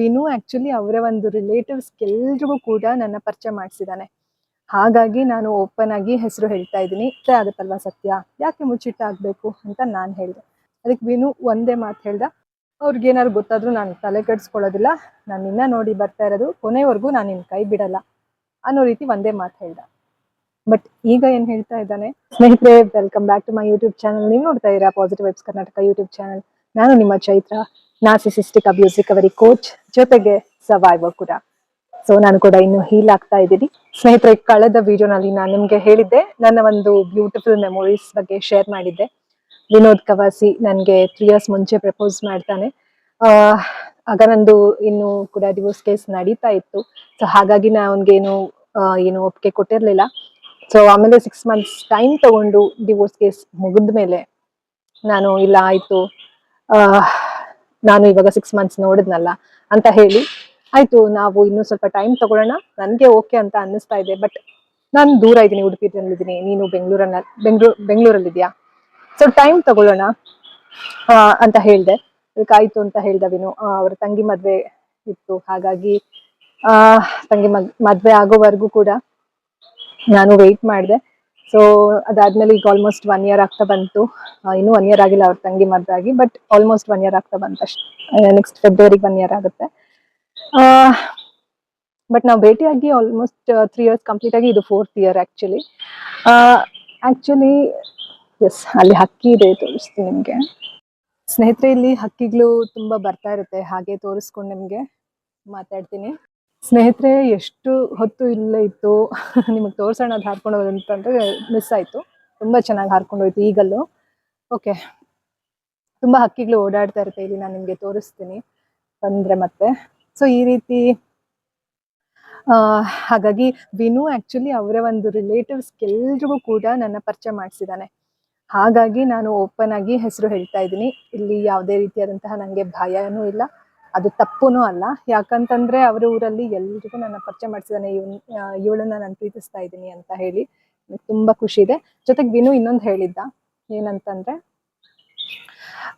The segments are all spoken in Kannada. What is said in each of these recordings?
ವಿನು ಆ್ಯಕ್ಚುಲಿ ಅವರ ಒಂದು ರಿಲೇಟಿವ್ಸ್ ಎಲ್ರಿಗೂ ಕೂಡ ನನ್ನ ಪರಿಚಯ ಮಾಡಿಸಿದ್ದಾನೆ ಹಾಗಾಗಿ ನಾನು ಓಪನ್ ಆಗಿ ಹೆಸರು ಹೇಳ್ತಾ ಇದ್ದೀನಿ. ಇಷ್ಟೇ ಆಗುತ್ತಲ್ವಾ ಸತ್ಯ? ಯಾಕೆ ಮುಚ್ಚಿಟ್ಟಾಗಬೇಕು ಅಂತ ನಾನು ಹೇಳಿದೆ. ಅದಕ್ಕೆ ವಿನು ಒಂದೇ ಮಾತು ಹೇಳ್ದೆ. ಅವ್ರಿಗೇನಾದ್ರು ಗೊತ್ತಾದ್ರೂ ನಾನು ತಲೆ ಕೆಡಿಸ್ಕೊಳ್ಳೋದಿಲ್ಲ. ನಾನು ನಿನ್ನ ನೋಡಿ ಬರ್ತಾ ಇರೋದು. ಕೊನೆವರೆಗೂ ನಾನು ನಿನ್ನ ಕೈ ಬಿಡಲ್ಲ. ಅನ್ನೋ ರೀತಿ ಒಂದೇ ಮಾತು ಹೇಳ್ದ. ಬಟ್ ಈಗ ಏನ್ ಹೇಳ್ತಾ ಇದ್ದಾನೆ? ಸ್ನೇಹಿತರೆ welcome back to my YouTube channel ನೀವು ನೋಡ್ತಾ ಇದ್ದೀರಾ positive vibes Karnataka YouTube channel ನಾನು ನಿಮ್ಮ Chaitra. Narcissistic abuse recovery coach ಜೊತೆಗೆ ಸರ್ವೈವರ್ ಕೂಡ. ಸೊ ನಾನು ಕೂಡ ಇನ್ನು ಹೀಲ್ ಆಗ್ತಾ ಇದ್ದೀನಿ. ಸ್ನೇಹಿತರೆ ಕಳೆದ ವಿಡಿಯೋನಲ್ಲಿ ನಾನು ನಿಮ್ಗೆ ಹೇಳಿದ್ದೆ ನನ್ನ ಒಂದು ಬ್ಯೂಟಿಫುಲ್ ಮೆಮೊರೀಸ್ ಬಗ್ಗೆ ಶೇರ್ ಮಾಡಿದ್ದೆ. ವಿನೋದ್ ಕವಾಸಿ ನನಗೆ ತ್ರೀ ಇಯರ್ಸ್ ಮುಂಚೆ ಪ್ರಪೋಸ್ ಮಾಡ್ತಾನೆ. ಆಗ ನಂದು ಇನ್ನು ಕೂಡ ಡಿವೋರ್ಸ್ ಕೇಸ್ ನಡೀತಾ ಇತ್ತು. ಸೊ ಹಾಗಾಗಿ ನಾ ಅವನಿಗೇನು ಏನು ಒಪ್ಪಿಗೆ ಕೊಟ್ಟಿರ್ಲಿಲ್ಲ. ಸೊ ಆಮೇಲೆ ಸಿಕ್ಸ್ ಮಂತ್ಸ್ ಟೈಮ್ ತಗೊಂಡು ಡಿವೋರ್ಸ್ ಕೇಸ್ ಮುಗಿದ ಮೇಲೆ ನಾನು ಇಲ್ಲ ಆಯ್ತು. ಆ, ನಾನು ಇವಾಗ ಸಿಕ್ಸ್ ಮಂತ್ಸ್ ನೋಡಿದ್ನಲ್ಲ ಅಂತ ಹೇಳಿ, ಆಯ್ತು, ನಾವು ಇನ್ನೂ ಸ್ವಲ್ಪ ಟೈಮ್ ತಗೊಳ್ಳೋಣ. ನನಗೆ ಓಕೆ ಅಂತ ಅನ್ನಿಸ್ತಾ ಇದೆ ಬಟ್ ನಾನು ದೂರ ಇದ್ದೀನಿ ಉಡುಪಿಯಲ್ಲಿದ್ದೀನಿ ನೀನು ಬೆಂಗಳೂರನ್ನ, ಬೆಂಗಳೂರು, ಬೆಂಗಳೂರಲ್ಲಿದ್ಯಾ? ಸೊ ಟೈಮ್ ತಗೊಳ್ಳೋಣ ಅಂತ ಹೇಳ್ದೆ. ಅದಕ್ಕೆ ಆಯ್ತು ಅಂತ ಹೇಳ್ದ ವಿನು. ಅವ್ರ ತಂಗಿ ಮದ್ವೆ ಇತ್ತು. ಹಾಗಾಗಿ, ಆ, ತಂಗಿ ಮದ್ವೆ ಆಗೋವರೆಗೂ ಕೂಡ ನಾನು ವೆಯ್ಟ್ ಮಾಡಿದೆ. ಸೊ ಅದಾದ್ಮೇಲೆ ಈಗ ಆಲ್ಮೋಸ್ಟ್ ಒನ್ ಇಯರ್ ಆಗ್ತಾ ಬಂತು. ಇನ್ನೂ ಒನ್ ಇಯರ್ ಆಗಿಲ್ಲ ಅವ್ರ ತಂಗಿ ಮದ್ವೆ ಆಗಿ ಬಟ್ ಆಲ್ಮೋಸ್ಟ್ ಒನ್ ಇಯರ್ ಆಗ್ತಾ ಬಂತು ಅಷ್ಟೇ. ನೆಕ್ಸ್ಟ್ ಫೆಬ್ರವರಿಗೆ ಒನ್ ಇಯರ್ ಆಗುತ್ತೆ. ಬಟ್ ನಾವು ಭೇಟಿಯಾಗಿ ಆಲ್ಮೋಸ್ಟ್ ತ್ರೀ ಇಯರ್ಸ್ ಕಂಪ್ಲೀಟ್ ಆಗಿ ಇದು fourth year actually actually yes ಅಲ್ಲಿ ಹಕ್ಕಿ ಇದೆ ತೋರಿಸ್ತೀನಿ ನಿಮಗೆ. ಸ್ನೇಹಿತರೆ, ಇಲ್ಲಿ ಹಕ್ಕಿಗಳು ತುಂಬಾ ಬರ್ತಾ ಇರುತ್ತೆ. ಹಾಗೆ ತೋರಿಸ್ಕೊಂಡು ನಿಮಗೆ ಮಾತಾಡ್ತೀನಿ. ಸ್ನೇಹಿತರೆ, ಎಷ್ಟು ಹೊತ್ತು ಇಲ್ಲೇ ಇತ್ತು? ನಿಮಗೆ ತೋರ್ಸೋಣ ಅದು ಹಾರ್ಕೊಂಡು ಹೋಗೋದು ಅಂತಂದ್ರೆ ಮಿಸ್ ಆಯ್ತು. ತುಂಬಾ ಚೆನ್ನಾಗಿ ಹಾರ್ಕೊಂಡು ಹೋಯ್ತು ಈಗಲ್ಲೂ ಓಕೆ ತುಂಬಾ ಹಕ್ಕಿಗಳು ಓಡಾಡ್ತಾ ಇರುತ್ತೆ ಇಲ್ಲಿ ನಾನು ನಿಮಗೆ ತೋರಿಸ್ತೀನಿ. ಬಂದ್ರೆ ಮತ್ತೆ. ಸೊ ಈ ರೀತಿ ಹಾಗಾಗಿ ವಿನು ಆಕ್ಚುಲಿ ಅವರ ಒಂದು ರಿಲೇಟಿವ್ಸ್ ಎಲ್ರಿಗೂ ಕೂಡ ನನ್ನ ಪರಿಚಯ ಮಾಡಿಸಿದ್ದಾನೆ. ಹಾಗಾಗಿ ನಾನು ಓಪನ್ ಆಗಿ ಹೆಸರು ಹೇಳ್ತಾ ಇದ್ದೀನಿ. ಇಲ್ಲಿ ಯಾವುದೇ ರೀತಿಯಾದಂತಹ ನನಗೆ ಭಯನೂ ಇಲ್ಲ. ಅದು ತಪ್ಪುನೂ ಅಲ್ಲ. ಯಾಕಂತಂದ್ರೆ ಅವರ ಊರಲ್ಲಿ ಎಲ್ರಿಗೂ ನನ್ನ ಪರಿಚಯ ಮಾಡಿಸಿದಾನೆ. ಇವನ್ ಇವಳನ್ನ ನಾನು ಪ್ರೀತಿಸ್ತಾ ಇದ್ದೀನಿ ಅಂತ ಹೇಳಿ ತುಂಬಾ ಖುಷಿ ಇದೆ. ಜೊತೆಗೆ ವಿನು ಇನ್ನೊಂದು ಹೇಳಿದ್ದ. ಏನಂತಂದ್ರೆ,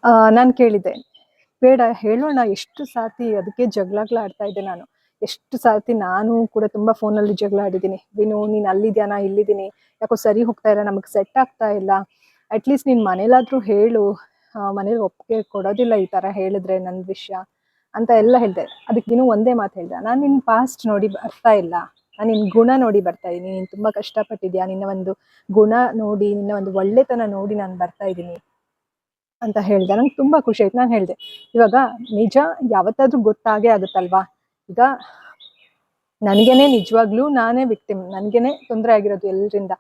ಆ, ನಾನು ಕೇಳಿದ್ದೆ, ಬೇಡ, ಹೇಳೋಣ. ಎಷ್ಟು ಸಾತಿ ಅದಕ್ಕೆ ಜಗಳಗಳ ಆಡ್ತಾ ಇದ್ದೆ ನಾನು. ಎಷ್ಟು ಸಾತಿ ನಾನು ಕೂಡ ತುಂಬಾ ಫೋನಲ್ಲಿ ಜಗಳ ಆಡಿದ್ದೀನಿ. ವಿನು, ನೀನ್ ಅಲ್ಲಿದ್ಯಾ? ನಾ ಇಲ್ಲಿದ್ದೀನಿ. ಯಾಕೋ ಸರಿ ಹೋಗ್ತಾ ಇಲ್ಲ ನಮಗೆ ಸೆಟ್ ಆಗ್ತಾ ಇಲ್ಲ. ಅಟ್ಲೀಸ್ಟ್ ನೀನ್ ಮನೇಲಾದ್ರೂ ಹೇಳು. ಮನೇಲಿ ಒಪ್ಪಿಗೆ ಕೊಡೋದಿಲ್ಲ ಈ ತರ ಹೇಳಿದ್ರೆ ನನ್ನ ವಿಷಯ. ಅಂತ ಎಲ್ಲ ಹೇಳ್ದೆ. ಅದಕ್ಕೆ ನೀನು ಒಂದೇ ಮಾತು ಹೇಳ್ದೆ. ನಾನು ನಿನ್ ಪಾಸ್ಟ್ ನೋಡಿ ಬರ್ತಾ ಇಲ್ಲ. ನಾನು ನಿನ್ ಗುಣ ನೋಡಿ ಬರ್ತಾ ಇದ್ದೀನಿ ನೀನ್ ತುಂಬಾ ಕಷ್ಟಪಟ್ಟಿದ್ಯಾ? ನಿನ್ನ ಒಂದು ಗುಣ ನೋಡಿ, ನಿನ್ನ ಒಂದು ಒಳ್ಳೆತನ ನೋಡಿ ನಾನು ಬರ್ತಾ ಇದ್ದೀನಿ ಅಂತ ಹೇಳ್ದೆ. ನಂಗೆ ತುಂಬಾ ಖುಷಿ ಆಯ್ತು. ನಾನು ಹೇಳ್ದೆ, ಇವಾಗ ನಿಜ ಯಾವತ್ತಾದ್ರೂ ಗೊತ್ತಾಗೇ ಆಗುತ್ತಲ್ವಾ? ಈಗ ನನಗೇನೆ ನಿಜವಾಗ್ಲೂ ನಾನೇ ವ್ಯಕ್ತಿ ನನಗೇನೆ ತೊಂದರೆ ಆಗಿರೋದು ಎಲ್ಲರಿಂದ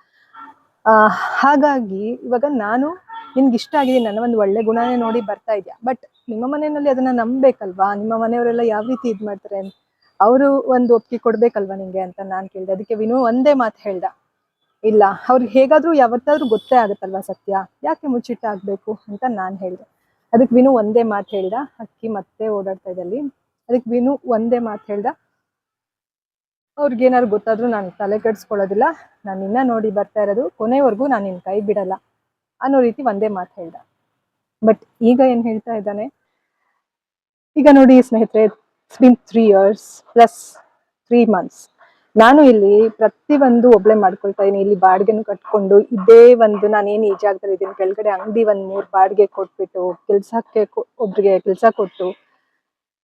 ಹಾಗಾಗಿ ಇವಾಗ ನಾನು ನಿನ್ಗೆ ಇಷ್ಟ ಆಗಿದೆ, ನನ್ನ ಒಂದು ಒಳ್ಳೆ ಗುಣನೇ ನೋಡಿ ಬರ್ತಾ ಇದೆಯಾ? ಬಟ್ ನಿಮ್ಮ ಮನೆಯಲ್ಲಿ ಅದನ್ನ ನಂಬೇಕಲ್ವಾ? ನಿಮ್ಮ ಮನೆಯವರೆಲ್ಲ ಯಾವ ರೀತಿ ಇದ್ ಮಾಡ್ತಾರೆ ಅವರು ಒಂದು ಒಪ್ಪಿಗೆ ಕೊಡ್ಬೇಕಲ್ವಾ ನಿಂಗೆ ಅಂತ ನಾನು ಕೇಳಿದೆ. ಅದಕ್ಕೆ ವಿನು ಒಂದೇ ಮಾತು ಹೇಳ್ದ. ಇಲ್ಲ ಅವ್ರಿಗೆ ಹೇಗಾದ್ರೂ ಯಾವತ್ತಾದ್ರೂ ಗೊತ್ತೇ ಆಗುತ್ತಲ್ವಾ ಸತ್ಯ? ಯಾಕೆ ಮುಚ್ಚಿಟ್ಟಾಗ್ಬೇಕು ಅಂತ ನಾನು ಹೇಳಿದೆ. ಅದಕ್ಕೆ ವಿನು ಒಂದೇ ಮಾತು ಹೇಳ್ದ. ಅಕ್ಕಿ ಮತ್ತೆ ಓಡಾಡ್ತಾ ಇದ್ದಲ್ಲಿ ಅದಕ್ಕೆ ವಿನು ಒಂದೇ ಮಾತು ಹೇಳ್ದ. ಅವ್ರಿಗೇನಾದ್ರು ಗೊತ್ತಾದ್ರೂ ನಾನು ತಲೆ ಕೆಡಿಸ್ಕೊಳ್ಳೋದಿಲ್ಲ. ನಾನು ನಿನ್ನ ನೋಡಿ ಬರ್ತಾ ಇರೋದು. ಕೊನೆವರೆಗೂ ನಾನು ನಿನ್ನ ಕೈ ಬಿಡಲ್ಲ. ಅನ್ನೋ ರೀತಿ ಒಂದೇ ಮಾತು ಹೇಳ್ದ. ಬಟ್ ಈಗ ಏನ್ ಹೇಳ್ತಾ ಇದ್ದಾನೆ? ಈಗ ನೋಡಿ ಸ್ನೇಹಿತರೆ it's been three years plus three months ನಾನು ಇಲ್ಲಿ ಪ್ರತಿ ಒಂದು ಒಬ್ಳೆ ಮಾಡ್ಕೊಳ್ತಾ ಇದೀನಿ ಇಲ್ಲಿ ಬಾಡಿಗೆನು ಕಟ್ಕೊಂಡು ಇದೇ ಒಂದು ನಾನೇನು ಈ ಜಾಗದಲ್ಲಿ ಇದ್ದೀನಿ ಕೆಳಗಡೆ ಅಂಗಡಿ ಒಂದ್ ಮೂರು ಬಾಡಿಗೆ ಕೊಟ್ಬಿಟ್ಟು, ಕೆಲ್ಸಕ್ಕೆ ಒಬ್ರಿಗೆ ಕೆಲಸ ಕೊಟ್ಟು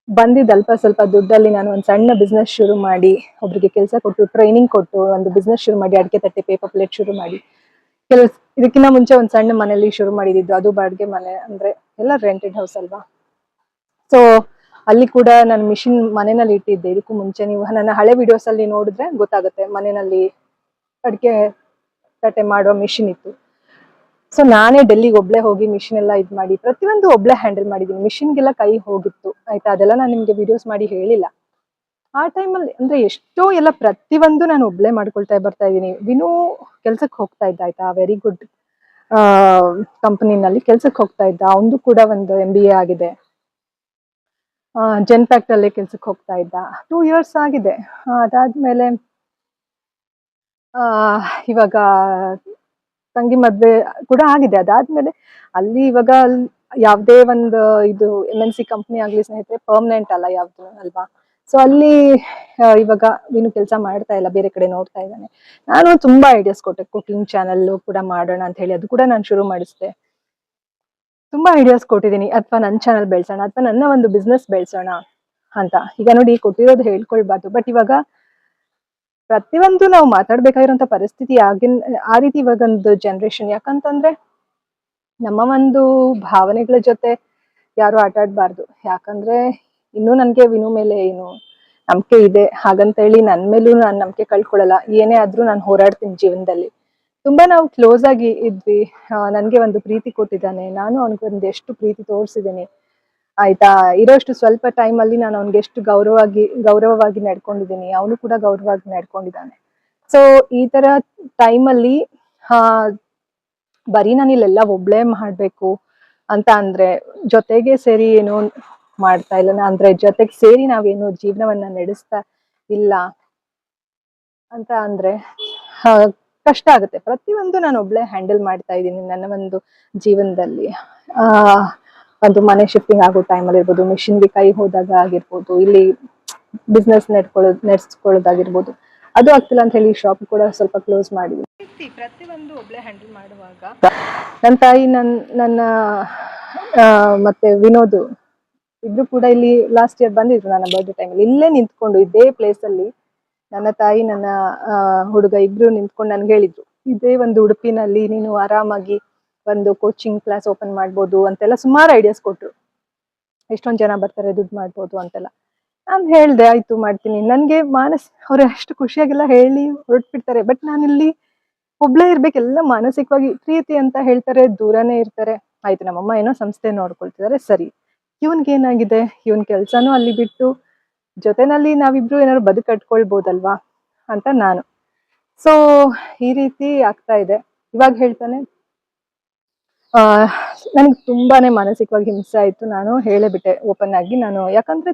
ಬಂದಿದ್ದ ಅಲ್ಪ ಸ್ವಲ್ಪ ದುಡ್ಡಲ್ಲಿ ನಾನು ಒಂದು ಸಣ್ಣ ಬಿಸ್ನೆಸ್ ಶುರು ಮಾಡಿ, ಒಬ್ರಿಗೆ ಕೆಲಸ ಕೊಟ್ಟು ಟ್ರೈನಿಂಗ್ ಕೊಟ್ಟು ಒಂದು ಬಿಸ್ನೆಸ್ ಶುರು ಮಾಡಿ, ಅಡಿಕೆ ತಟ್ಟೆ ಪೇಪರ್ ಪ್ಲೇಟ್ ಶುರು ಮಾಡಿ. ಕೆಲ ಇದಕ್ಕಿಂತ ಮುಂಚೆ ಒಂದು ಸಣ್ಣ ಮನೆಯಲ್ಲಿ ಶುರು ಮಾಡಿದ್ದು ಅದು ಬಾಡಿಗೆ ಮನೆ ಅಂದ್ರೆ ಎಲ್ಲ ರೆಂಟೆಡ್ ಹೌಸ್ ಅಲ್ವಾ? ಸೊ ಅಲ್ಲಿ ಕೂಡ ನಾನು ಮಿಷಿನ್ ಮನೆಯಲ್ಲಿ ಇಟ್ಟಿದ್ದೆ. ಇದಕ್ಕೂ ಮುಂಚೆ ನೀವು, ನನ್ನ ಹಳೆ ವಿಡಿಯೋಸ್ ಅಲ್ಲಿ ನೋಡಿದ್ರೆ ಗೊತ್ತಾಗುತ್ತೆ. ಮನೆಯಲ್ಲಿ ಅಡಿಕೆ ತಟ್ಟೆ ಮಾಡೋ ಮಿಷಿನ್ ಇತ್ತು. ಸೊ ನಾನೇ ಡೆಲ್ಲಿಗೆ ಒಬ್ಳೆ ಹೋಗಿ ಮಿಷಿನ್ ಎಲ್ಲ ಇದ್ ಮಾಡಿ, ಪ್ರತಿಯೊಂದು ಒಬ್ಳೆ ಹ್ಯಾಂಡಲ್ ಮಾಡಿದೀನಿ. ಮಿಷಿನ್ಗೆಲ್ಲ ಕೈ ಹೋಗಿತ್ತು. ಆಯ್ತಾ? ಅದೆಲ್ಲ ನಾನು ನಿಮ್ಗೆ ವಿಡಿಯೋಸ್ ಮಾಡಿ ಹೇಳಿಲ್ಲ. ಆ ಟೈಮಲ್ಲಿ ಅಂದ್ರೆ ಎಷ್ಟೋ ಎಲ್ಲ ಪ್ರತಿಯೊಂದು ನಾನು ಒಬ್ಳೆ ಮಾಡ್ಕೊಳ್ತಾ ಬರ್ತಾ ಇದ್ದೀನಿ. ವಿನು ಕೆಲ್ಸಕ್ಕೆ ಹೋಗ್ತಾ ಇದ್ದ, ಆಯ್ತಾ? ವೆರಿ ಗುಡ್ ಕಂಪನಿನಲ್ಲಿ ಕೆಲ್ಸಕ್ಕೆ ಹೋಗ್ತಾ ಇದ್ದ. ಅವನು ಕೂಡ ಒಂದು ಎಂ ಬಿ ಎ ಆಗಿದೆ. ಜೆನ್ಪ್ಯಾಕ್ಟ್ ಅಲ್ಲೇ ಕೆಲ್ಸಕ್ಕೆ ಹೋಗ್ತಾ ಇದ್ದ. ಟೂ ಇಯರ್ಸ್ ಆಗಿದೆ. ಅದಾದ್ಮೇಲೆ ಇವಾಗ ತಂಗಿ ಮದ್ವೆ ಕೂಡ ಆಗಿದೆ. ಅದಾದ್ಮೇಲೆ ಅಲ್ಲಿ ಇವಾಗ ಯಾವುದೇ ಒಂದು ಇದು ಎಂ ಎನ್ ಸಿ ಕಂಪ್ನಿ ಆಗ್ಲಿ ಸ್ನೇಹಿತರೆ ಪರ್ಮನೆಂಟ್ ಅಲ್ಲ ಯಾವ್ದು ಅಲ್ವಾ? ಸೊ ಅಲ್ಲಿ ಇವಾಗ ಏನು ಕೆಲಸ ಮಾಡ್ತಾ ಇಲ್ಲ, ಬೇರೆ ಕಡೆ ನೋಡ್ತಾ ಇದ್ದಾನೆ. ನಾನು ತುಂಬಾ ಐಡಿಯಾಸ್ ಕೊಟ್ಟೆ ಕುಕಿಂಗ್ ಚಾನಲ್ ಕೂಡ ಮಾಡೋಣ ಅಂತ ಹೇಳಿ, ಅದು ಕೂಡ ನಾನು ಶುರು ಮಾಡಿಸಿದೆ. ತುಂಬಾ ಐಡಿಯಾಸ್ ಕೊಟ್ಟಿದ್ದೀನಿ, ಅಥವಾ ನನ್ನ ಚಾನಲ್ ಬೆಳೆಸೋಣ, ಅಥವಾ ನನ್ನ ಒಂದು ಬಿಸ್ನೆಸ್ ಬೆಳೆಸೋಣ ಅಂತ. ಈಗ ನೋಡಿ, ಕೊಟ್ಟಿರೋದು ಹೇಳ್ಕೊಳ್ಬಾರ್ದು ಬಟ್ ಇವಾಗ ಪ್ರತಿಯೊಂದು ನಾವು ಮಾತಾಡ್ಬೇಕಾಗಿರೋಂಥ ಪರಿಸ್ಥಿತಿ ಆಗಿನ, ಆ ರೀತಿ ಇವಾಗ ಒಂದು ಜನರೇಷನ್ ಯಾಕಂತಂದ್ರೆ, ನಮ್ಮ ಒಂದು ಭಾವನೆಗಳ ಜೊತೆ ಯಾರು ಆಟ ಆಡ್ಬಾರ್ದು ಯಾಕಂದ್ರೆ ಇನ್ನೂ ನನ್ಗೆ ವಿನು ಮೇಲೆ ಏನು ನಂಬಿಕೆ ಇದೆ. ಹಾಗಂತ ಹೇಳಿ ನನ್ ಮೇಲೂ ನಾನು ನಂಬಿಕೆ ಕಳ್ಕೊಳ್ಳಲ್ಲ. ಏನೇ ಆದ್ರೂ ನಾನು ಹೋರಾಡ್ತೀನಿ ಜೀವನದಲ್ಲಿ. ತುಂಬಾ ನಾವು ಕ್ಲೋಸ್ ಆಗಿ ಇದ್ವಿ. ನನಗೆ ಒಂದು ಪ್ರೀತಿ ಕೊಟ್ಟಿದ್ದಾನೆ. ನಾನು ಅವನಿಗೆ ಒಂದು ಎಷ್ಟು ಪ್ರೀತಿ ತೋರಿಸಿದ್ದೀನಿ. ಆಯ್ತಾ? ಇರೋಷ್ಟು ಸ್ವಲ್ಪ ಟೈಮ್ ಅಲ್ಲಿ ನಾನು ಅವ್ನಿಗೆ ಎಷ್ಟು ಗೌರವವಾಗಿ ಗೌರವವಾಗಿ ನಡ್ಕೊಂಡಿದ್ದೀನಿ. ಅವನು ಕೂಡ ಗೌರವವಾಗಿ ನಡ್ಕೊಂಡಿದ್ದಾನೆ. ಸೊ ಈ ತರ ಟೈಮಲ್ಲಿ ಬರೀ ನಾನು ಇಲ್ಲೆಲ್ಲ ಒಬ್ಳೆ ಮಾಡ್ಬೇಕು ಅಂತ ಅಂದ್ರೆ ಜೊತೆಗೆ ಸೇರಿ ಏನು ಮಾಡ್ತಾ ಇಲ್ಲ. ಅಂದ್ರೆ ಜೊತೆಗೆ ಸೇರಿ ನಾವೇನು ಜೀವನವನ್ನ ನಡೆಸ್ತಾ ಇಲ್ಲ ಅಂತ ಅಂದ್ರೆ ಕಷ್ಟ ಆಗುತ್ತೆ. ಪ್ರತಿಯೊಂದು ನಾನು ಒಬ್ಳೆ ಹ್ಯಾಂಡಲ್ ಮಾಡ್ತಾ ಇದ್ದೀನಿ ನನ್ನ ಒಂದು ಜೀವನದಲ್ಲಿ. ಆ ಒಂದು ಮನೆ ಶಿಫ್ಟಿಂಗ್ ಆಗೋ ಟೈಮಲ್ಲಿ ಇರ್ಬೋದು ಮಿಷಿನ್ಗೆ ಕೈ ಹೋದಾಗ ಆಗಿರ್ಬೋದು ಇಲ್ಲಿ ಬಿಸ್ನೆಸ್ ನೆಡ್ಕೊಳ್ಳೋದು ನಡೆಸ್ಕೊಳ್ಳೋದಾಗಿರ್ಬೋದು. ಅದು ಆಗ್ತಿಲ್ಲ ಅಂತ ಹೇಳಿ ಶಾಪ್ ಕೂಡ ಸ್ವಲ್ಪ ಕ್ಲೋಸ್ ಮಾಡಿದ್ವಿ. ಪ್ರತಿಯೊಂದು ಒಬ್ಳೆ ಹ್ಯಾಂಡಲ್ ಮಾಡುವಾಗ? ನನ್ನ ತಾಯಿ ನನ್ ನನ್ನ ಆ, ಮತ್ತೆ ವಿನೋದ್. ಇಬ್ರು ಕೂಡ ಇಲ್ಲಿ ಲಾಸ್ಟ್ ಇಯರ್ ಬಂದಿದ್ರು ನನ್ನ ಬರ್ಡೇ ಟೈಮಲ್ಲಿ ಇಲ್ಲೇ ನಿಂತ್ಕೊಂಡು ಇದೇ ಪ್ಲೇಸ್ ಅಲ್ಲಿ ನನ್ನ ತಾಯಿ, ನನ್ನ ಹುಡುಗ ಇಬ್ರು ನಿಂತ್ಕೊಂಡು ನನ್ಗೆ ಹೇಳಿದ್ರು, ಇದೇ ಒಂದು ಉಡುಪಿನಲ್ಲಿ ನೀನು ಆರಾಮಾಗಿ ಒಂದು ಕೋಚಿಂಗ್ ಕ್ಲಾಸ್ ಓಪನ್ ಮಾಡ್ಬೋದು ಅಂತೆಲ್ಲ ಸುಮಾರು ಐಡಿಯಾಸ್ ಕೊಟ್ರು. ಎಷ್ಟೊಂದು ಜನ ಬರ್ತಾರೆ, ದುಡ್ಡು ಮಾಡ್ಬೋದು ಅಂತೆಲ್ಲ. ನಾನು ಹೇಳ್ದೆ, ಆಯ್ತು, ಮಾಡ್ತೀನಿ. ನನ್ಗೆ ಮಾನಸ್, ಅವ್ರು ಅಷ್ಟು ಖುಷಿಯಾಗೆಲ್ಲ ಹೇಳಿ ಹೊರಟ್ಬಿಡ್ತಾರೆ. ಬಟ್ ನಾನಿಲ್ಲಿ ಒಬ್ಳೇ ಇರ್ಬೇಕೆಲ್ಲ ಮಾನಸಿಕವಾಗಿ ಪ್ರೀತಿ ಅಂತ ಹೇಳ್ತಾರೆ, ದೂರನೇ ಇರ್ತಾರೆ. ಆಯ್ತು, ನಮ್ಮಮ್ಮ ಏನೋ ಸಂಸ್ಥೆ ನೋಡ್ಕೊಳ್ತಿದ್ದಾರೆ, ಸರಿ. ಇವನ್ಗೆ ಏನಾಗಿದೆ? ಇವನ್ ಕೆಲ್ಸನೂ ಅಲ್ಲಿ ಬಿಟ್ಟು ಜೊತೆನಲ್ಲಿ ನಾವಿಬ್ರು ಏನಾದ್ರು ಬದುಕು ಕಟ್ಕೊಳ್ಬೋದಲ್ವಾ ಅಂತ ನಾನು. ಸೊ ಈ ರೀತಿ ಆಗ್ತಾ ಇದೆ. ಇವಾಗ ಹೇಳ್ತಾನೆ. ಆ, ನನಗೆ ತುಂಬಾನೇ ಮಾನಸಿಕವಾಗಿ ಹಿಂಸೆ ಆಯ್ತು. ನಾನು ಹೇಳೇ ಬಿಟ್ಟೆ ಓಪನ್ ಆಗಿ. ನಾನು ಯಾಕಂದ್ರೆ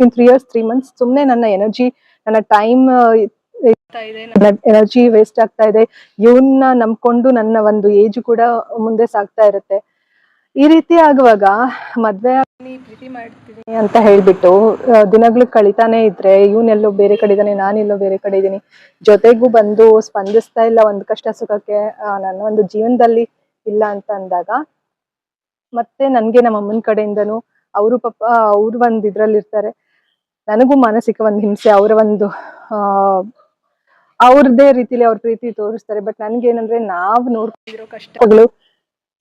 been three years three months ಸುಮ್ಮನೆ ನನ್ನ ಎನರ್ಜಿ, ನನ್ನ ಟೈಮ್ ಇದೆ. ಎನರ್ಜಿ ವೇಸ್ಟ್ ಆಗ್ತಾ ಇದೆ. ಇವನ್ನ ನಂಬ್ಕೊಂಡು ನನ್ನ ಒಂದು ಏಜ್ ಕೂಡ ಮುಂದೆ ಸಾಗ್ತಾ ಇರುತ್ತೆ. ಈ ರೀತಿ ಆಗುವಾಗ ಮದ್ವೆ ಪ್ರೀತಿ ಅಂತ ಹೇಳ್ಬಿಟ್ಟು ದಿನಗಳು ಕಳಿತಾನೆ ಇದ್ರೆ, ಇವನೆಲ್ಲೋ ಬೇರೆ ಕಡೆ ಇದ್ದಾನೆ ನಾನೆಲ್ಲೋ ಬೇರೆ ಕಡೆ ಇದ್ದೀನಿ ಜೊತೆಗೂ ಬಂದು ಸ್ಪಂದಿಸ್ತಾ ಇಲ್ಲ ಒಂದು ಕಷ್ಟ ಸುಖಕ್ಕೆ ನಾನು ನನ್ನ ಒಂದು ಜೀವನದಲ್ಲಿ ಇಲ್ಲ ಅಂತ ಅಂದಾಗ, ಮತ್ತೆ ನನ್ಗೆ ನಮ್ಮ ಅಮ್ಮನ ಕಡೆಯಿಂದನು, ಅವರು ಪಾಪ, ಅವ್ರು ಒಂದ್ ಇದ್ರಲ್ಲಿ ಇರ್ತಾರೆ. ನನಗೂ ಮಾನಸಿಕ ಒಂದು ಹಿಂಸೆ, ಅವರ ಒಂದು, ಆ ಅವ್ರದ್ದೇ ರೀತಿಲಿ ಅವ್ರ ಪ್ರೀತಿ ತೋರಿಸ್ತಾರೆ. ಬಟ್ ನನ್ಗೆ ಏನಂದ್ರೆ ನಾವ್ ನೋಡ್ಕೊಂಡಿರೋ ಕಷ್ಟಗಳು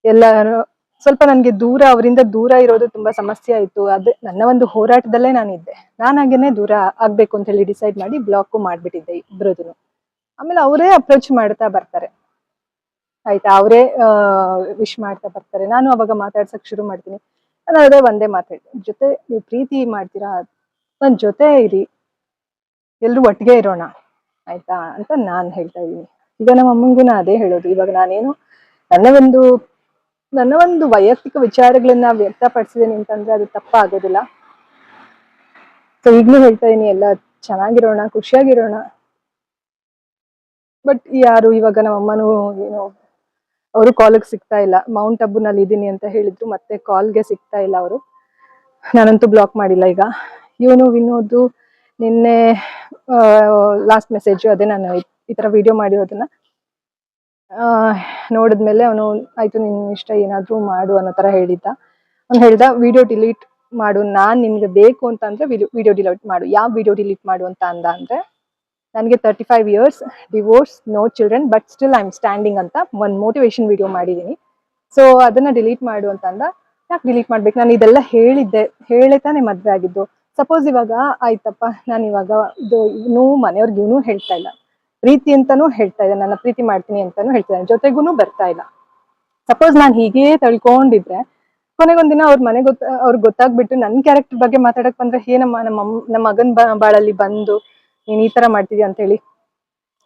ಎಲ್ಲಾರು ಸ್ವಲ್ಪ ನನಗೆ ದೂರ, ಅವರಿಂದ ದೂರ ಇರೋದು ತುಂಬಾ ಸಮಸ್ಯೆ ಆಯ್ತು. ಅದೇ ನನ್ನ ಒಂದು ಹೋರಾಟದಲ್ಲೇ ನಾನಿದ್ದೆ. ನಾನಾಗೇನೆ ದೂರ ಆಗ್ಬೇಕು ಅಂತ ಹೇಳಿ ಡಿಸೈಡ್ ಮಾಡಿ ಬ್ಲಾಕ್ ಮಾಡ್ಬಿಟ್ಟಿದ್ದೆ ಇಬ್ರದನ್ನು ಆಮೇಲೆ ಅವರೇ ಅಪ್ರೋಚ್ ಮಾಡ್ತಾ ಬರ್ತಾರೆ. ಆಯ್ತಾ? ಅವರೇ ವಿಶ್ ಮಾಡ್ತಾ ಬರ್ತಾರೆ. ನಾನು ಅವಾಗ ಮಾತಾಡ್ಸಕ್ ಶುರು ಮಾಡ್ತೀನಿ. ನಾನು ಅದೇ ಒಂದೇ ಮಾತಾಡ್ ಜೊತೆ ನೀವು ಪ್ರೀತಿ ಮಾಡ್ತೀರಾ? ನನ್ನ ಜೊತೆ ಇರಿ. ಎಲ್ರು ಒಟ್ಟಿಗೆ ಇರೋಣ. ಆಯ್ತಾ? ಅಂತ ನಾನ್ ಹೇಳ್ತಾ ಇದ್ದೀನಿ. ಈಗ ನಮ್ಮ ಅಮ್ಮಂಗೂ ಅದೇ ಹೇಳೋದು. ಇವಾಗ ನಾನೇನು, ನನ್ನ ಒಂದು ನನ್ನ ಒಂದು ವೈಯಕ್ತಿಕ ವಿಚಾರಗಳನ್ನ ವ್ಯಕ್ತಪಡಿಸಿದ್ದೀನಿ ಅಂತಂದ್ರೆ ಅದು ತಪ್ಪಾಗೋದಿಲ್ಲ. ಸೊ ಈಗ್ಲೂ ಹೇಳ್ತಾ ಇದೀನಿ, ಎಲ್ಲ ಚೆನ್ನಾಗಿರೋಣ, ಖುಷಿಯಾಗಿರೋಣ. ಬಟ್ ಯಾರು ಇವಾಗ ನಮ್ಮ ಅಮ್ಮನೂ ಏನು ಅವರು ಕಾಲಿಗೆ ಸಿಗ್ತಾ ಇಲ್ಲ. ಮೌಂಟ್ ಅಬ್ಬುನಲ್ಲಿ ಇದೀನಿ ಅಂತ ಹೇಳಿದ್ರು, ಮತ್ತೆ ಕಾಲ್ಗೆ ಸಿಗ್ತಾ ಇಲ್ಲ ಅವರು. ನಾನಂತೂ ಬ್ಲಾಕ್ ಮಾಡಿಲ್ಲ ಈಗ. ಇವನು ವಿನೋದು ನಿನ್ನೆ ಲಾಸ್ಟ್ ಮೆಸೇಜ್ ಅದೇ ನಾನು ಈ- ತರ ವಿಡಿಯೋ ಮಾಡಿರೋದನ್ನ. ನೋಡಿದ್ಮೇಲೆ ಅವನು, ಆಯ್ತು, ನಿನ್ ಇಷ್ಟ ಏನಾದರೂ ಮಾಡು ಅನ್ನೋ ತರ ಹೇಳಿದ್ದ. ಅವ್ನು ಹೇಳ್ದ, ವಿಡಿಯೋ ಡಿಲೀಟ್ ಮಾಡು, ನಾನ್ ನಿನ್ಗೆ ಬೇಕು ಅಂತ ಅಂದ್ರೆ ವಿಡಿಯೋ ಡಿಲೀಟ್ ಮಾಡು. ಯಾವ ವಿಡಿಯೋ ಡಿಲೀಟ್ ಮಾಡು ಅಂತ ಅಂದ ಅಂದ್ರೆ, ನನಗೆ thirty five years divorce no children but still I am standing ಅಂತ ಒಂದು ಮೋಟಿವೇಶನ್ ವಿಡಿಯೋ ಮಾಡಿದ್ದೀನಿ ಸೊ ಅದನ್ನ ಡಿಲೀಟ್ ಮಾಡು ಅಂತ ಅಂದ. ಯಾಕೆ ಡಿಲೀಟ್ ಮಾಡ್ಬೇಕು? ನಾನು ಇದೆಲ್ಲ ಹೇಳಿದ್ದೆ, ಹೇಳೇ ತಾನೇ ಮದ್ವೆ ಆಗಿದ್ದು. ಸಪೋಸ್ ಇವಾಗ, ಆಯ್ತಪ್ಪ, ನಾನು ಇವಾಗ ಇದು, ಇವನು ಮನೆಯವ್ರಿಗೆ ಇವನು ಹೇಳ್ತಾ ಇಲ್ಲ. ಪ್ರೀತಿ ಅಂತಾನೂ ಹೇಳ್ತಾ ಇದ್ದಾನೆ, ನನ್ನ ಪ್ರೀತಿ ಮಾಡ್ತೀನಿ ಅಂತಾನೂ ಹೇಳ್ತಿದ್ದಾನೆ ಜೊತೆಗೂನು ಬರ್ತಾ ಇಲ್ಲ. ಸಪೋಸ್ ನಾನು ಹೀಗೆ ತಳ್ಕೊಂಡಿದ್ರೆ, ಕೊನೆಗೊಂದಿನ ಅವ್ರ ಮನೆ ಗೊತ್ತ, ಅವ್ರಿಗೆ ಗೊತ್ತಾಗ್ಬಿಟ್ಟು ನನ್ನ ಕ್ಯಾರೆಕ್ಟರ್ ಬಗ್ಗೆ ಮಾತಾಡಕ್ ಬಂದ್ರೆ ಏನಮ್ಮ ನಮ್ಮ ನಮ್ಮ ಮಗನ್ ಬಾಳಲ್ಲಿ ಬಂದು ನೀನ್ ಈ ತರ ಮಾಡ್ತಿದ್ಯಾ? ಅಂತ ಹೇಳಿ.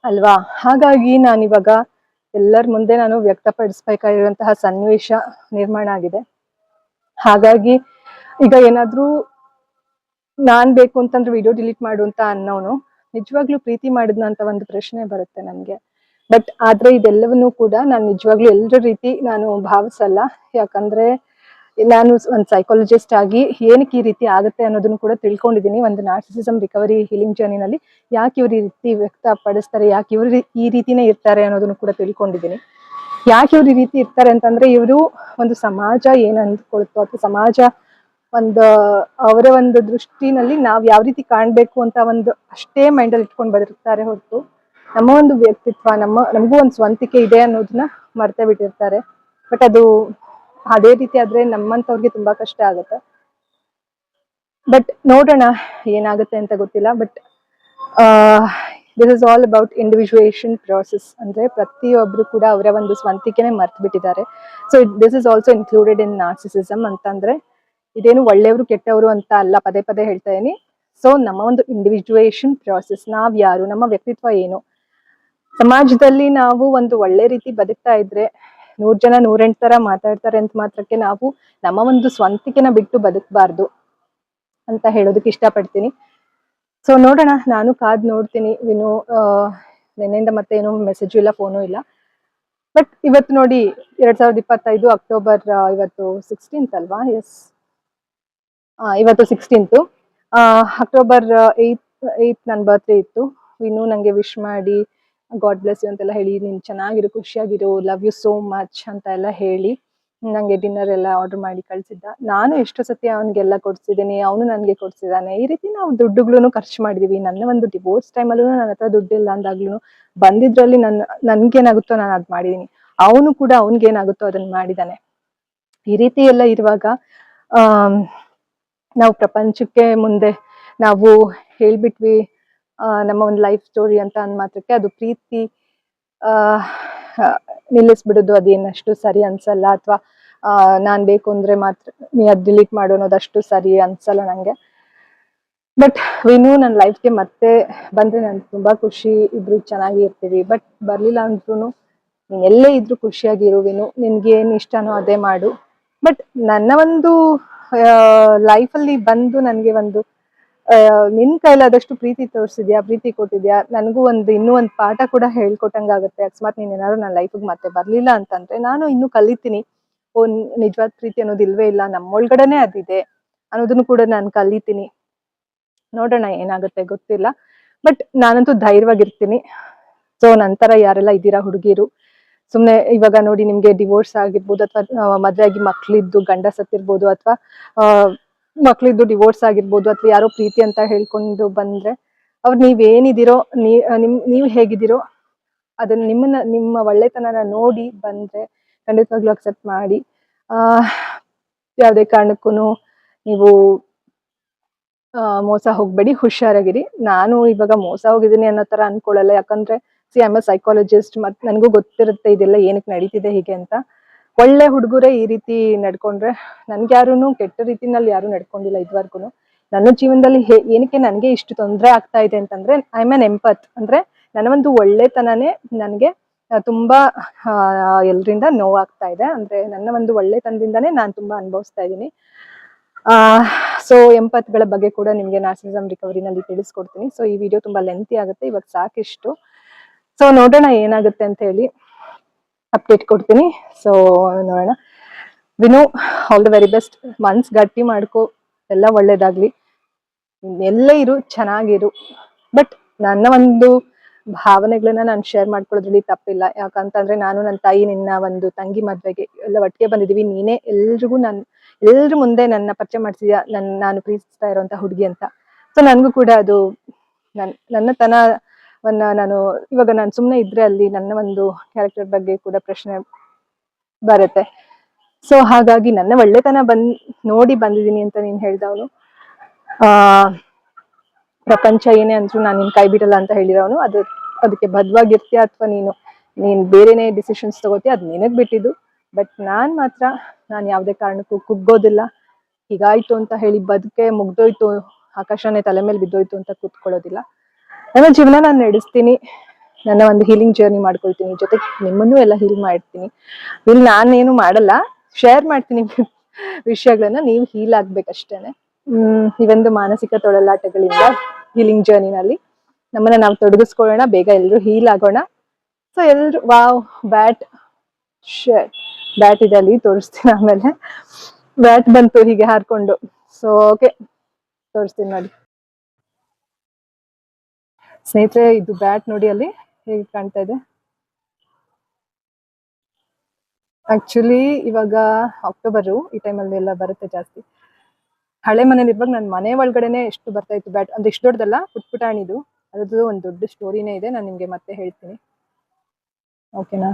ಅಲ್ವಾ? ಹಾಗಾಗಿ ನಾನು ಇವಾಗ ಎಲ್ಲರ ಮುಂದೆ ನಾನು ವ್ಯಕ್ತಪಡಿಸ್ಬೇಕಾಗಿರುವಂತಹ ಸನ್ನಿವೇಶ ನಿರ್ಮಾಣ ಆಗಿದೆ. ಹಾಗಾಗಿ ಈಗ ಏನಾದ್ರೂ ನಾನ್ ಬೇಕು ಅಂತಂದ್ರೆ ವಿಡಿಯೋ ಡಿಲೀಟ್ ಮಾಡು ಅಂತ ಅನ್ನೋನು ನಿಜವಾಗ್ಲೂ ಪ್ರೀತಿ ಮಾಡಿದ್ನ ಅಂತ ಒಂದು ಪ್ರಶ್ನೆ ಬರುತ್ತೆ ನಮ್ಗೆ. ಬಟ್ ಆದ್ರೆ ಇದೆಲ್ಲವನ್ನೂ ಕೂಡ ನಾನು ನಿಜವಾಗ್ಲೂ ಎಲ್ಲರ ರೀತಿ ನಾನು ಭಾವಿಸಲ್ಲ. ಯಾಕಂದ್ರೆ ನಾನು ಒಂದು ಸೈಕಾಲಜಿಸ್ಟ್ ಆಗಿ ಏನಕ್ಕೆ ಈ ರೀತಿ ಆಗುತ್ತೆ ಅನ್ನೋದನ್ನು ಕೂಡ ತಿಳ್ಕೊಂಡಿದ್ದೀನಿ ಒಂದು ನಾರ್ಸಿಸಮ್ ರಿಕವರಿ ಹೀಲಿಂಗ್ ಜರ್ನಿನಲ್ಲಿ ಯಾಕೆ ಇವ್ರು ಈ ರೀತಿ ವ್ಯಕ್ತಪಡಿಸ್ತಾರೆ? ಯಾಕೆ ಇವರು ಈ ರೀತಿನೇ ಇರ್ತಾರೆ ಅನ್ನೋದನ್ನು ಕೂಡ ತಿಳ್ಕೊಂಡಿದ್ದೀನಿ ಯಾಕೆ ಇವ್ರು ಈ ರೀತಿ ಇರ್ತಾರೆ ಅಂತಂದ್ರೆ ಇವರು ಒಂದು ಸಮಾಜ ಏನ್ ಅಂದ್ಕೊಳ್ತೋ ಅಥವಾ ಸಮಾಜ ಒಂದು, ಅವರ ಒಂದು ದೃಷ್ಟಿನಲ್ಲಿ ನಾವು ಯಾವ ರೀತಿ ಕಾಣಬೇಕು ಅಂತ ಒಂದು ಅಷ್ಟೇ ಮೈಂಡಲ್ಲಿ ಇಟ್ಕೊಂಡು ಬದುಕ್ತಾರೆ ಹೊರತು ನಮ್ಮ ಒಂದು ವ್ಯಕ್ತಿತ್ವ, ನಮ್ಮ, ನಮಗೂ ಒಂದು ಸ್ವಂತಿಕೆ ಇದೆ ಅನ್ನೋದನ್ನ ಮರ್ತೇ ಬಿಟ್ಟಿರ್ತಾರೆ. ಬಟ್ ಅದು ಅದೇ ರೀತಿ ಆದ್ರೆ ನಮ್ಮಂತವ್ರಿಗೆ ತುಂಬಾ ಕಷ್ಟ ಆಗುತ್ತೆ. ಬಟ್ ನೋಡೋಣ ಏನಾಗುತ್ತೆ ಅಂತ ಗೊತ್ತಿಲ್ಲ. But this is all about individuation process ಅಂದ್ರೆ ಪ್ರತಿಯೊಬ್ರು ಕೂಡ ಅವರ ಒಂದು ಸ್ವಂತಿಕೆನೆ ಮರ್ತು ಬಿಟ್ಟಿದ್ದಾರೆ. So this is also included in narcissism ಅಂತಂದ್ರೆ ಇದೇನು ಒಳ್ಳೆಯವರು ಕೆಟ್ಟವರು ಅಂತ ಅಲ್ಲ, ಪದೇ ಪದೇ ಹೇಳ್ತಾ ಇದೀನಿ. ಸೊ ನಮ್ಮ ಒಂದು ಇಂಡಿವಿಜುವೇಷನ್ ಪ್ರಾಸೆಸ್ ನಾವ್ ಯಾರು, ನಮ್ಮ ವ್ಯಕ್ತಿತ್ವ ಏನು? ಸಮಾಜದಲ್ಲಿ ನಾವು ಒಂದು ಒಳ್ಳೆ ರೀತಿ ಬದುಕ್ತಾ ಇದ್ರೆ, ನೂರ್ ಜನ ನೂರೆಂಟ್ ತರ ಮಾತಾಡ್ತಾರೆ ಅಂತ ಮಾತ್ರಕ್ಕೆ ನಾವು ನಮ್ಮ ಒಂದು ಸ್ವಂತಿಕೆನ ಬಿಟ್ಟು ಬದುಕಬಾರ್ದು ಅಂತ ಹೇಳೋದಕ್ಕೆ ಇಷ್ಟಪಡ್ತೀನಿ. ಸೊ ನೋಡೋಣ, ನಾನು ಕಾದ್ ನೋಡ್ತೀನಿ. ವಿನು ನಿನ್ನೆಯಿಂದ ಮತ್ತೆ ಏನು ಮೆಸೇಜು ಇಲ್ಲ ಫೋನು ಇಲ್ಲ. ಬಟ್ ಇವತ್ತು ನೋಡಿ, ಎರಡ್ ಸಾವಿರದ ಇಪ್ಪತ್ತೈದು ಅಕ್ಟೋಬರ್ ಇವತ್ತು ಸಿಕ್ಸ್ಟೀನ್ತ್ ಅಲ್ವಾ? ಎಸ್ ಇವತ್ತು ಸಿಕ್ಸ್ಟೀನ್ತು ಅಕ್ಟೋಬರ್ ಏಯ್ತ್ ಏಯ್ತ್ ನನ್ನ ಬರ್ತ್ಡೇ ಇತ್ತು. ವಿನು ನನಗೆ ವಿಶ್ ಮಾಡಿ ಗಾಡ್ ಬ್ಲೆಸ್ ಯು ಅಂತೆಲ್ಲ ಹೇಳಿ, ನೀನು ಚೆನ್ನಾಗಿರು, ಖುಷಿಯಾಗಿರು ಲವ್ ಯು ಸೋ ಮಚ್ ಅಂತ ಎಲ್ಲ ಹೇಳಿ ನನಗೆ ಡಿನ್ನರ್ ಎಲ್ಲ ಆರ್ಡರ್ ಮಾಡಿ ಕಳಿಸಿದ್ದ. ನಾನು ಎಷ್ಟೋ ಸತಿ ಅವನಿಗೆಲ್ಲ ಕೊಡ್ಸಿದ್ದೀನಿ, ಅವನು ನನಗೆ ಕೊಡ್ಸಿದ್ದಾನೆ. ಈ ರೀತಿ ನಾವು ದುಡ್ಡುಗಳೂ ಖರ್ಚು ಮಾಡಿದೀವಿ. ನನ್ನ ಒಂದು ಡಿವೋರ್ಸ್ ಟೈಮಲ್ಲೂ ನನ್ನ ಹತ್ರ ದುಡ್ಡಿಲ್ಲ ಅಂದಾಗ್ಲೂ ಬಂದಿದ್ರಲ್ಲಿ ನನ್ನ ನನ್ಗೇನಾಗುತ್ತೋ ನಾನು ಅದು ಮಾಡಿದ್ದೀನಿ ಅವನು ಕೂಡ ಅವನಿಗೇನಾಗುತ್ತೋ ಅದನ್ನು ಮಾಡಿದ್ದಾನೆ ಈ ರೀತಿ ಎಲ್ಲ ಇರುವಾಗ ನಾವು ಪ್ರಪಂಚಕ್ಕೆ ಮುಂದೆ ನಾವು ಹೇಳ್ಬಿಟ್ವಿ ನಮ್ಮ ಒಂದು ಲೈಫ್ ಸ್ಟೋರಿ ಅಂತ ಅಂದ ಮಾತ್ರಕ್ಕೆ ಅದು ಪ್ರೀತಿ ನಿಲ್ಲಿಸ್ಬಿಡೋದು ಅದೇನಷ್ಟು ಸರಿ ಅನ್ಸಲ್ಲ ಅಥವಾ ನಾನ್ ಬೇಕು ಅಂದ್ರೆ ಮಾತ್ರ ನೀ ಅದು ಡಿಲೀಟ್ ಮಾಡು ಅನ್ನೋದಷ್ಟು ಸರಿ ಅನ್ಸಲ್ಲ ನಂಗೆ. ಬಟ್ ವಿನು ನನ್ನ ಲೈಫ್ಗೆ ಮತ್ತೆ ಬಂದ್ರೆ ನನ್ಗೆ ತುಂಬಾ ಖುಷಿ ಇಬ್ರು ಚೆನ್ನಾಗಿ ಇರ್ತೀವಿ ಬಟ್ ಬರ್ಲಿಲ್ಲ ಅಂದ್ರೂ ನೀನ್ ಎಲ್ಲೇ ಇದ್ರು ಖುಷಿಯಾಗಿರು ವಿನು ನಿನ್ಗೆ ಏನ್ ಇಷ್ಟನೋ ಅದೇ ಮಾಡು. ಬಟ್ ನನ್ನ ಒಂದು ಲೈಫಲ್ಲಿ ಬಂದು ನನಗೆ ಒಂದು ನಿನ್ ಕೈಲಾದಷ್ಟು ಪ್ರೀತಿ ತೋರಿಸಿದ್ಯಾ, ಪ್ರೀತಿ ಕೊಟ್ಟಿದ್ಯಾ? ನನಗೂ ಒಂದು, ಇನ್ನೂ ಒಂದು ಪಾಠ ಕೂಡ ಹೇಳ್ಕೊಟ್ಟಂಗಾಗುತ್ತೆ. ಅಕಸ್ಮಾತ್ ನೀನ್ ಏನಾದ್ರು ನನ್ನ ಲೈಫಿಗೆ ಮತ್ತೆ ಬರ್ಲಿಲ್ಲ ಅಂತಂದ್ರೆ ನಾನು ಇನ್ನೂ ಕಲಿತೀನಿ. ಓ ನಿಜವಾದ ಪ್ರೀತಿ ಅನ್ನೋದು ಇಲ್ವೇ ಇಲ್ಲ, ನಮ್ಮೊಳಗಡೆನೆ ಅದಿದೆ ಅನ್ನೋದನ್ನು ಕೂಡ ನಾನು ಕಲಿತೀನಿ. ನೋಡೋಣ ಏನಾಗುತ್ತೆ ಗೊತ್ತಿಲ್ಲ. ಬಟ್ ನಾನಂತೂ ಧೈರ್ಯವಾಗಿರ್ತೀನಿ. ಸೊ ನಂತರ ಯಾರೆಲ್ಲ ಇದ್ದೀರಾ ಹುಡುಗಿರು? ಸುಮ್ನೆ ಇವಾಗ ನೋಡಿ ನಿಮ್ಗೆ ಡಿವೋರ್ಸ್ ಆಗಿರ್ಬೋದು ಅಥವಾ ಮದ್ವೆ ಆಗಿ ಮಕ್ಳಿದ್ದು ಗಂಡ ಸತ್ತಿರ್ಬೋದು ಅಥವಾ ಮಕ್ಳಿದ್ದು ಡಿವೋರ್ಸ್ ಆಗಿರ್ಬೋದು ಅಥವಾ ಯಾರೋ ಪ್ರೀತಿ ಅಂತ ಹೇಳ್ಕೊಂಡು ಬಂದ್ರೆ ಅವ್ರು ನೀವೇನಿದ್ದೀರೋ ನೀ ನಿಮ್, ನೀವು ಹೇಗಿದ್ದೀರೋ ಅದನ್ನ ನಿಮ್ಮನ್ನ, ನಿಮ್ಮ ಒಳ್ಳೆತನನ ನೋಡಿ ಬಂದ್ರೆ ಖಂಡಿತವಾಗ್ಲೂ ಅಕ್ಸೆಪ್ಟ್ ಮಾಡಿ, ಆ, ಯಾವುದೇ ಕಾರಣಕ್ಕೂ ನೀವು ಮೋಸ ಹೋಗ್ಬೇಡಿ, ಹುಷಾರಾಗಿರಿ. ನಾನು ಇವಾಗ ಮೋಸ ಹೋಗಿದ್ದೀನಿ ಅನ್ನೋ ತರ ಅನ್ಕೊಳ್ಳಲ್ಲ. ಯಾಕಂದ್ರೆ see I am a psychologist ಮತ್ ನನಗೂ ಗೊತ್ತಿರುತ್ತೆ ಇದೆಲ್ಲ ಏನಕ್ಕೆ ನಡೀತಿದೆ ಹೀಗೆ ಅಂತ. ಒಳ್ಳೆ ಹುಡುಗರೇ ಈ ರೀತಿ ನಡ್ಕೊಂಡ್ರೆ ನನ್ಗೆ ಯಾರು ಕೆಟ್ಟ ರೀತಿನಲ್ಲಿ ಯಾರು ನಡ್ಕೊಂಡಿಲ್ಲ ಇದುವರೆಗೂ ನನ್ನ ಜೀವನದಲ್ಲಿ ಏನಕ್ಕೆ ನನಗೆ ಇಷ್ಟು ತೊಂದರೆ ಆಗ್ತಾ ಇದೆ ಅಂತಂದ್ರೆ ಐ ಮ್ಯಾನ್ ಎಂಪತ್ ಅಂದ್ರೆ ನನ್ನ ಒಂದು ಒಳ್ಳೆತನನೇ ನನಗೆ ತುಂಬಾ ಎಲ್ರಿಂದ ನೋವಾಗ್ತಾ ಇದೆ. ಅಂದ್ರೆ ನನ್ನ ಒಂದು ಒಳ್ಳೆತನದಿಂದಾನೇ ನಾನು ತುಂಬಾ ಅನುಭವಿಸ್ತಾ ಇದ್ದೀನಿ. ಆ ಸೊ ಎಂಪತ್ಗಳ ಬಗ್ಗೆ ಕೂಡ ನಿಮ್ಗೆ ನಾರ್ಸಿಸಮ್ ರಿಕವರಿನಲ್ಲಿ ತಿಳಿಸ್ಕೊಡ್ತೀನಿ. ಸೊ ಈ ವಿಡಿಯೋ ತುಂಬಾ ಲೆಂತಿ ಆಗುತ್ತೆ. ಇವಾಗ ಸಾಕಿಷ್ಟು. ಸೊ ನೋಡೋಣ ಏನಾಗುತ್ತೆ ಅಂತ ಹೇಳಿ ಅಪ್ಡೇಟ್ ಕೊಡ್ತೀನಿ. ಸೊ ನೋಡೋಣ. Vinu all the very best ಮನ್ಸ್ ಗಟ್ಟಿ ಮಾಡ್ಕೊ. ಎಲ್ಲ ಒಳ್ಳೇದಾಗ್ಲಿ. ಎಲ್ಲ ಇರು, ಚೆನ್ನಾಗಿರು. ಬಟ್ ನನ್ನ ಒಂದು ಭಾವನೆಗಳನ್ನ ನಾನು ಶೇರ್ ಮಾಡ್ಕೊಳ್ಳೋದ್ರಲ್ಲಿ ತಪ್ಪಿಲ್ಲ. ಯಾಕಂತಂದ್ರೆ ನಾನು ನನ್ನ ತಾಯಿ, ನಿನ್ನ ಒಂದು ತಂಗಿ ಮದ್ವೆಗೆ ಎಲ್ಲ ಒಟ್ಟಿಗೆ ಬಂದಿದೀವಿ. ನೀನೇ ಎಲ್ರಿಗೂ ನನ್, ಎಲ್ರ ಮುಂದೆ ನನ್ನ ಪರಿಚಯ ಮಾಡಿಸಿದ ನನ್, ನಾನು ಪ್ರೀತಿಸ್ತಾ ಇರುವಂತ ಹುಡುಗಿ ಅಂತ. ಸೊ ನನ್ಗೂ ಕೂಡ ಅದು ನನ್ನ ನನ್ನ ತನವನ್ನ ನಾನು, ಇವಾಗ ನಾನು ಸುಮ್ಮನೆ ಇದ್ರೆ ಅಲ್ಲಿ ನನ್ನ ಒಂದು ಕ್ಯಾರೆಕ್ಟರ್ ಬಗ್ಗೆ ಕೂಡ ಪ್ರಶ್ನೆ ಬರುತ್ತೆ. ಸೊ ಹಾಗಾಗಿ ನನ್ನ ಒಳ್ಳೆತನ ಬಂದ್, ನೋಡಿ ಬಂದಿದ್ದೀನಿ ಅಂತ ನೀನ್ ಹೇಳ್ದವನು. ಆ, ಪ್ರಪಂಚ ಏನೇ ಅಂದ್ರು ನಾನು ನಿನ್ ಕೈ ಬಿಡಲ್ಲ ಅಂತ ಹೇಳಿರೋನು. ಅದು, ಅದಕ್ಕೆ ಬದ್ವಾಗಿರ್ತೀಯ ಅಥವಾ ನೀನು, ನೀನ್ ಬೇರೆನೇ ಡಿಸಿಷನ್ಸ್ ತಗೋತೀಯ ಅದ್ ನಿನಗ್ ಬಿಟ್ಟಿದ್ದು. ಬಟ್ ನಾನ್ ಮಾತ್ರ, ನಾನು ಯಾವ್ದೇ ಕಾರಣಕ್ಕೂ ಕುಗ್ಗೋದಿಲ್ಲ. ಹೀಗಾಯ್ತು ಅಂತ ಹೇಳಿ ಬದುಕೆ ಮುಗ್ದೋಯ್ತು. ಆಕಾಶನೇ ತಲೆ ಮೇಲೆ ಬಿದ್ದೋಯ್ತು ಅಂತ ಕೂತ್ಕೊಳ್ಳೋದಿಲ್ಲ. ನನ್ನ ಜೀವನ ನಾನು ನಡೆಸ್ತೀನಿ. ನನ್ನ ಒಂದು ಹೀಲಿಂಗ್ ಜರ್ನಿ ಮಾಡ್ಕೊಳ್ತೀನಿ. ಜೊತೆಗೆ ನಿಮ್ಮನ್ನು ಎಲ್ಲ ಹೀಲ್ ಮಾಡ್ತೀನಿ. ಇಲ್ಲಿ ನಾನೇನು ಮಾಡಲ್ಲ. ಶೇರ್ ಮಾಡ್ತೀನಿ ವಿಷಯಗಳನ್ನ. ನೀವು ಹೀಲ್ ಆಗ್ಬೇಕಷ್ಟೇನೆ. ಹ್ಮ್ ಈ ಒಂದು ಮಾನಸಿಕ ತೊಳಲಾಟಗಳಿಂದ ಹೀಲಿಂಗ್ ಜರ್ನಿನಲ್ಲಿ ನಮ್ಮನ್ನ ನಾವು ತೊಡಗಿಸ್ಕೊಳ್ಳೋಣ. ಬೇಗ ಎಲ್ಲರೂ ಹೀಲ್ ಆಗೋಣ. ಸೊ ಎಲ್ರು, ವಾವ್, ಬ್ಯಾಟ್ ಶೇರ್ ಬ್ಯಾಟ್ ಇದೆ ಅಲ್ಲಿ, ತೋರಿಸ್ತೀನಿ ಆಮೇಲೆ. ಬ್ಯಾಟ್ ಬಂತು ಹೀಗೆ ಹಾರ್ಕೊಂಡು. ಸೊ ಓಕೆ ತೋರಿಸ್ತೀನಿ ನೋಡಿ. ಸ್ನೇಹಿತರೆ, ಇದು ಬ್ಯಾಟ್ ನೋಡಿ ಅಲ್ಲಿ ಹೇಗೆ ಕಾಣ್ತಾ ಇದೆ. ಆಕ್ಚುಲಿ ಇವಾಗ ಅಕ್ಟೋಬರು ಈ ಟೈಮಲ್ಲಿ ಎಲ್ಲ ಬರುತ್ತೆ ಜಾಸ್ತಿ. ಹಳೆ ಮನೇಲಿ ಇರುವಾಗ ನನ್ನ ಮನೆ ಒಳಗಡೆನೆ ಎಷ್ಟು ಬರ್ತಾ ಇತ್ತು ಬ್ಯಾಟ್, ಅಂದ್ರೆ ಇಷ್ಟು ದೊಡ್ಡದಲ್ಲ ಪುಟ್ ಪುಟಾಣಿದು ಅದ್ರದ್ದು ಒಂದು ದೊಡ್ಡ ಸ್ಟೋರಿನೇ ಇದೆ, ನಾನು ನಿಮಗೆ ಮತ್ತೆ ಹೇಳ್ತೀನಿ. ಓಕೆನಾ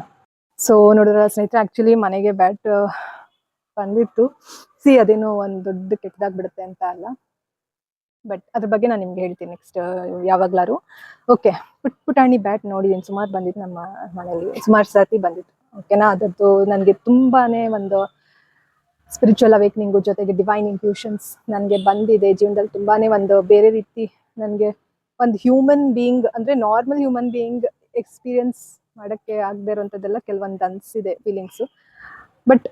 ಸೊ ನೋಡಿದ್ರ ಸ್ನೇಹಿತರೆ ಆಕ್ಚುಲಿ ಮನೆಗೆ ಬ್ಯಾಟ್, ಬಂದಿತ್ತು. ಸಿ ಅದೇನೋ ಒಂದು ದೊಡ್ಡ ಕೆಟ್ಟದಾಗ್ಬಿಡುತ್ತೆ ಅಂತ ಅಲ್ಲ. ಬಟ್ ಅದ್ರ ಬಗ್ಗೆ ನಾನು ನಿಮ್ಗೆ ಹೇಳ್ತೀನಿ ನೆಕ್ಸ್ಟ್ ಯಾವಾಗ್ಲಾರು ಓಕೆ ಪುಟ್, ಪುಟಾಣಿ ಬ್ಯಾಟ್ ನೋಡಿದ್ದೀನಿ ಸುಮಾರು ಬಂದಿತ್ತು ನಮ್ಮ ಮನೇಲಿ, ಸುಮಾರು ಸರ್ತಿ ಬಂದಿತ್ತು. ಓಕೆನಾ ಅದರದ್ದು ನನಗೆ ತುಂಬಾನೇ ಒಂದು ಸ್ಪಿರಿಚುವಲ್ ಅವೇಕ್ನಿಂಗು ಜೊತೆಗೆ ಡಿವೈನ್ ಇನ್ಫ್ಯೂಷನ್ಸ್ ನನಗೆ ಬಂದಿದೆ. ಜೀವನದಲ್ಲಿ ತುಂಬಾನೇ ಒಂದು ಬೇರೆ ರೀತಿ ನನಗೆ ಒಂದು ಹ್ಯೂಮನ್ ಬೀಯಿಂಗ್ ಅಂದ್ರೆ ನಾರ್ಮಲ್ ಹ್ಯೂಮನ್ ಬೀಯಿಂಗ್ ಎಕ್ಸ್ಪೀರಿಯನ್ಸ್ ಮಾಡಕ್ಕೆ ಆಗದೆ ಇರೋಂಥದ್ದೆಲ್ಲ ಕೆಲವೊಂದು ಅನ್ಸಿದೆ ಫೀಲಿಂಗ್ಸು ಬಟ್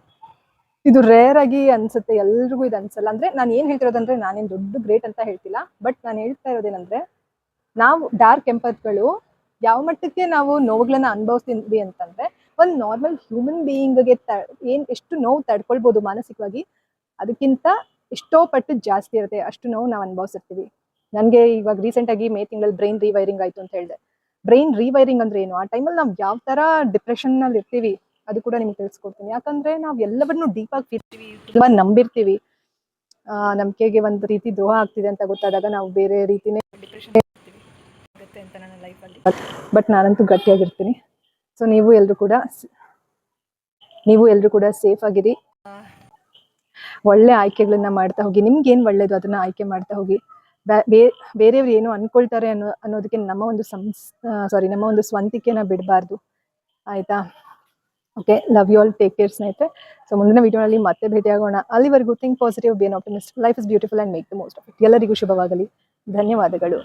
ಇದು ರೇರ್ ಆಗಿ ಅನ್ಸುತ್ತೆ, ಎಲ್ರಿಗೂ ಇದು ಅನ್ಸಲ್ಲ. ಅಂದ್ರೆ ನಾನು ಏನ್ ಹೇಳ್ತಿರೋದಂದ್ರೆ ನಾನೇನ್ ದೊಡ್ಡ ಗ್ರೇಟ್ ಅಂತ ಹೇಳ್ತಿಲ್ಲ. ಬಟ್ ನಾನು ಹೇಳ್ತಾ ಇರೋದೇನಂದ್ರೆ ನಾವು ಡಾರ್ಕ್ ಎಂಪತ್ಗಳು ಯಾವ ಮಟ್ಟಕ್ಕೆ ನಾವು ನೋವುಗಳನ್ನ ಅನುಭವಿಸ್ತೀವಿ ಅಂತಂದ್ರೆ, ಒಂದು ನಾರ್ಮಲ್ ಹ್ಯೂಮನ್ ಬೀಯಿಂಗ್ಗೆ ಏನ್ ಎಷ್ಟು ನೋವು ತಡ್ಕೊಳ್ಬೋದು ಮಾನಸಿಕವಾಗಿ, ಅದಕ್ಕಿಂತ ಎಷ್ಟೋ ಪಟ್ಟು ಜಾಸ್ತಿ ಇರುತ್ತೆ, ಅಷ್ಟು ನೋವು ನಾವು ಅನುಭವಿಸಿರ್ತೀವಿ. ನನಗೆ ಇವಾಗ ರೀಸೆಂಟ್ ಆಗಿ ಮೇ ತಿಂಗಳಲ್ಲಿ ಬ್ರೈನ್ ರಿವೈರಿಂಗ್ ಆಯ್ತು ಅಂತ ಹೇಳಿದೆ. ಬ್ರೈನ್ ರಿವೈರಿಂಗ್ ಅಂದ್ರೆ ಏನು? ಆ ಟೈಮಲ್ಲಿ ನಾವು ಯಾವ ತರ ಡಿಪ್ರೆಷನ್ನಲ್ಲಿ ಇರ್ತೀವಿ ಅದು ಕೂಡ ನಿಮ್ಗೆ ತಿಳಿಸ್ಕೊಡ್ತೀನಿ. ಯಾಕಂದ್ರೆ ನಾವು ಎಲ್ಲವನ್ನೂ ಡೀಪ್ ಆಗಿ ಫಿರ್ತೀವಿ ತುಂಬಾ ನಂಬಿರ್ತೀವಿ. ಆ ನಂಬಿಕೆಗೆ ಒಂದು ರೀತಿ ದ್ರೋಹ ಆಗ್ತಿದೆ ಅಂತ ಗೊತ್ತಾದಾಗ ನಾವು ಬೇರೆ ರೀತಿನೇ ಅಂತ ನನ್ನ ಲೈಫಲ್ಲಿ ಬಟ್ ನಾನಂತೂ ಗಟ್ಟಿಯಾಗಿರ್ತೀನಿ. ಸೊ ನೀವು ಎಲ್ಲರೂ ಕೂಡ ನೀವು ಎಲ್ಲರೂ ಕೂಡ ಸೇಫ್ ಆಗಿರಿ. ಒಳ್ಳೆ ಆಯ್ಕೆಗಳನ್ನ ಮಾಡ್ತಾ ಹೋಗಿ ನಿಮ್ಗೆ ಏನ್ ಒಳ್ಳೇದು ಅದನ್ನ ಆಯ್ಕೆ ಮಾಡ್ತಾ ಹೋಗಿ ಬೇರೆಯವ್ರು ಏನು ಅನ್ಕೊಳ್ತಾರೆ ಅನ್ನೋ ಅನ್ನೋದಕ್ಕೆ ನಮ್ಮ ಒಂದು ಸಂಸ್ ಸಾರಿ ನಮ್ಮ ಒಂದು ಸ್ವಂತಿಕೆನ ಬಿಡಬಾರ್ದು. ಆಯ್ತಾ? Okay love you all take care ಸ್ನೇಹಿತರೆ. ಸೊ ಮುಂದಿನ ವಿಡಿಯೋನಲ್ಲಿ ಮತ್ತೆ ಭೇಟಿಯಾಗೋಣ. ಅಲ್ಲಿವರೆಗೂ think positive be an optimist life is beautiful and make the most of ಎಲ್ಲರಿಗೂ ಶುಭವಾಗಲಿ. ಧನ್ಯವಾದಗಳು.